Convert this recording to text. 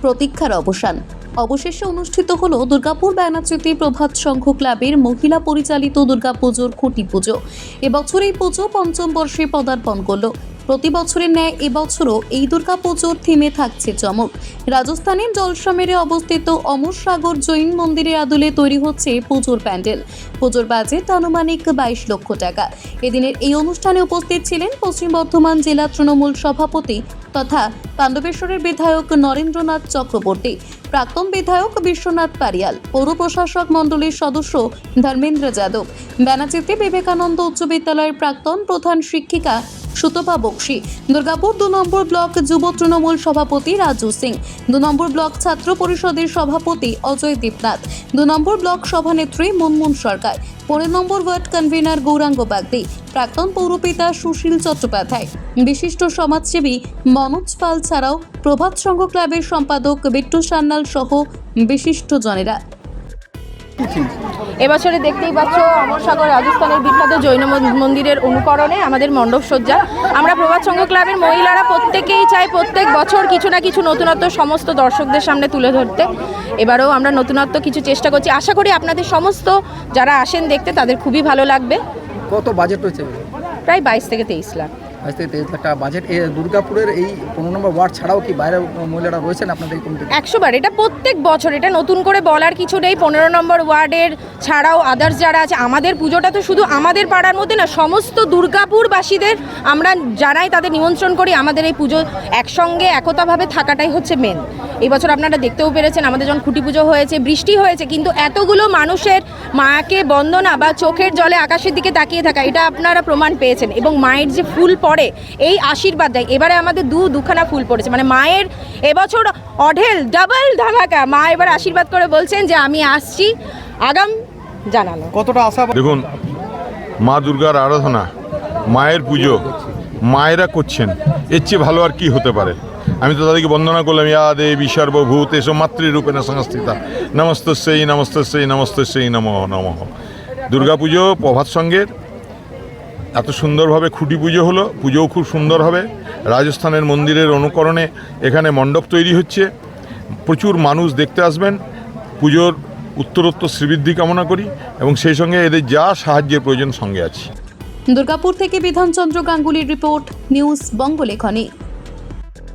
প্রতীক্ষার অবসান। অবশেষে অনুষ্ঠিত হলো দুর্গাপুর ব্যানাচিতি প্রভাত সংঘ ক্লাবের মহিলা পরিচালিত দুর্গাপুজোর খুঁটি পুজো। এবছর এই পুজো পঞ্চম বর্ষে পদার্পণ করল। প্রতি বছরের ন্যায় এবছরও এই দুর্গাপুজোর থিমে থাকছে চমক। রাজস্থানের জলসামেরে অবস্থিত অমর সাগর জৈন মন্দিরের আদলে তৈরি হচ্ছে পুজোর প্যান্ডেল। পুজোর বাজেট আনুমানিক বাইশ লক্ষ টাকা। এদিনের এই অনুষ্ঠানে উপস্থিত ছিলেন পশ্চিম বর্ধমান জেলা তৃণমূল সভাপতি তথা পাণ্ডবেশ্বরের বিধায়ক নরেন্দ্রনাথ চক্রবর্তী, প্রাক্তন বিধায়ক বিশ্বনাথ পারিয়াল, পৌর প্রশাসক মণ্ডলীর সদস্য ধর্মেন্দ্র যাদব ব্যানাচিতে বিবেকানন্দ উচ্চ বিদ্যালয়ের প্রাক্তন প্রধান শিক্ষিকা সুতপা বক্সি। দুর্গাপুর দু নম্বর ব্লক যুব তৃণমূল সভাপতি রাজু সিং। দু নম্বর ব্লক ছাত্র পরিষদের সভাপতি অজয় দীপনাথ। দু নম্বর ব্লক সভানেত্রী মুনমুন সরকার। পনেরো number ward convener Gouranga Bagdi. প্রাক্তন পৌরপিতা সুশীল চট্টোপাধ্যায়। বিশিষ্ট সমাজসেবী মনোজ পাল ছাড়াও প্রভাত সংঘ ক্লাবের সম্পাদক বিট্টু সান্যাল সহ বিশিষ্ট জনেরা। এবছরে দেখতেই পাচ্ছ অমরসাগর রাজস্থানের বিখ্যাত জৈন মন্দিরের অনুকরণে আমাদের মণ্ডপ সজ্জা। আমরা প্রভাত সংঘ ক্লাবের মহিলারা প্রত্যেকেই চাই প্রত্যেক বছর কিছু না কিছু নতুনত্ব সমস্ত দর্শকদের সামনে তুলে ধরতে। এবারেও আমরা নতুনত্ব কিছু চেষ্টা করছি। আশা করি আপনাদের সমস্ত যারা আসেন দেখতে তাদের খুবই ভালো লাগবে। কত বাজেট রয়েছে প্রায় বাইশ থেকে তেইশ লাখ। আজ থেকে তেইশ লাখ টাকা বাজেট দুর্গাপুরের এই পনেরো নম্বর ওয়ার্ড ছাড়াও কি বাইরের মহিলারা রয়েছেন আপনাদের এই কমিটিতে? একশো বার এটা প্রত্যেক বছর, এটা নতুন করে বলার কিছু নেই। পনেরো নম্বর ওয়ার্ডের ছাড়াও আদার্স যারা আছে, আমাদের পুজোটা তো শুধু আমাদের পাড়ার মধ্যে না, সমস্ত দুর্গাপুরবাসীদের আমরা জানাই, তাদের নিমন্ত্রণ করি, আমাদের এই পুজো একসঙ্গে, একতাভাবে থাকাটাই হচ্ছে মেন এই বছর আপনারা দেখতেও পেরেছেন, আমাদের যখন খুঁটি পুজো হয়েছে, বৃষ্টি হয়েছে, কিন্তু এতগুলো মানুষের মাকে বন্দনা বা চোখের জলে আকাশের দিকে তাকিয়ে থাকা, এটা আপনারা প্রমাণ পেয়েছেন। এবং মায়ের যে ফুল পড়ে এই আশীর্বাদ দেয়। এবারে আমাদের দু দুখানা ফুল পড়েছে। মানে মায়ের এবছর অঢেল ডাবল ধামাকা। মা এবার আশীর্বাদ করে বলছেন যে আমি আসছি। আগাম জানানো কতটা আশা দেখুন মা দুর্গার আরাধনা মায়ের পুজো মায়েরা করছেন। এর চেয়ে ভালো আর কি হতে পারে? আমি তো তাদেরকে বন্দনা করলাম ইয়া দেবী সর্বভূত এসব মাতৃরূপে না সংস্থিতা। নমস্তস্যই নমস্তস্যই নমস্তস্যই নম নম। দুর্গাপুজো প্রভাত সঙ্গের এত সুন্দরভাবে খুঁটি পুজো হলো, পুজোও খুব সুন্দর হবে। রাজস্থানের মন্দিরের অনুকরণে এখানে মণ্ডপ তৈরি হচ্ছে। প্রচুর মানুষ দেখতে আসবেন। পুজোর উত্তরোত্তর শ্রীবৃদ্ধি কামনা করি এবং সেই সঙ্গে এদের যা সাহায্যের প্রয়োজন সঙ্গে আছি। দুর্গাপুর থেকে বিধানচন্দ্র গাঙ্গুলির রিপোর্ট, নিউজ বঙ্গলেখনী।